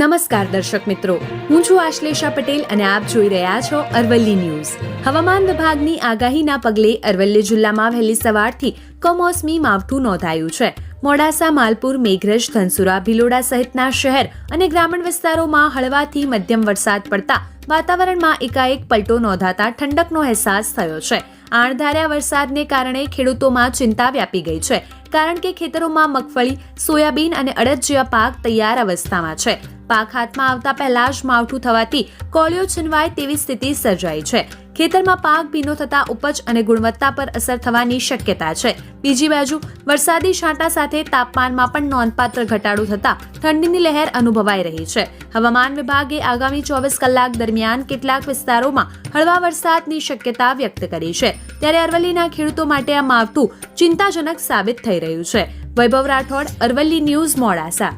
નમસ્કાર દર્શક મિત્રો. હું છું આશ્લેષા પટેલ અને આપ જોઈ રહ્યા છો અરવલ્લી ન્યૂઝ. હવામાન વિભાગની આગાહીના પગલે અરવલ્લી જિલ્લામાં વહેલી સવારથી કમોસમી માવઠું નોંધાયું છે. મોડાસા, માલપુર, મેઘરજ, ધનસુરા, ભિલોડા સહિતના શહેર અને ગ્રામીણ વિસ્તારોમાં હળવાથી મધ્યમ વરસાદ પડતા વાતાવરણમાં એકાએક પલટો નોંધાતા ઠંડકનો અહેસાસ થયો છે. આણધાર્યા વરસાદને કારણે ખેડૂતોમાં ચિંતા વ્યાપી ગઈ છે, કારણ કે ખેતરોમાં મગફળી, સોયાબીન અને અડદ જેવા પાક તૈયાર અવસ્થામાં છે. પાક હાથમાં આવતા પહેલા જ માવઠું થવાથી કોળિયો છીનવાય તેવી સ્થિતિ સર્જાઈ છે. ખેતરમાં પાક ભીનો થતા ઉપજ અને ગુણવત્તા પર અસર થવાની શક્યતા છે. બીજી બાજુ, વરસાદી છાંટા સાથે તાપમાનમાં પણ નોંધપાત્ર ઘટાડો થતા ઠંડીની લહેર અનુભવાઈ રહી છે. હવામાન વિભાગે આગામી ચોવીસ કલાક દરમિયાન કેટલાક વિસ્તારોમાં હળવા વરસાદની શક્યતા વ્યક્ત કરી છે. ત્યારે અરવલ્લીના ખેડૂતો માટે આ માવઠું ચિંતાજનક સાબિત થઈ રહ્યું છે. વૈભવ રાઠોડ, અરવલ્લી ન્યૂઝ મોડાસા.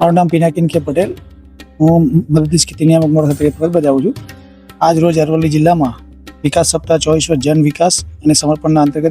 મારું નામ પિનાકિન કે પટેલ. હું મદદનીશ ખેતી નિયામક મોડ ખાતે ફરજ બજાવું છું. આજ રોજ અરવલ્લી જિલ્લામાં વિકાસ સપ્તાહ ચોવીસ જન વિકાસ અને સમર્પણના અંતર્ગત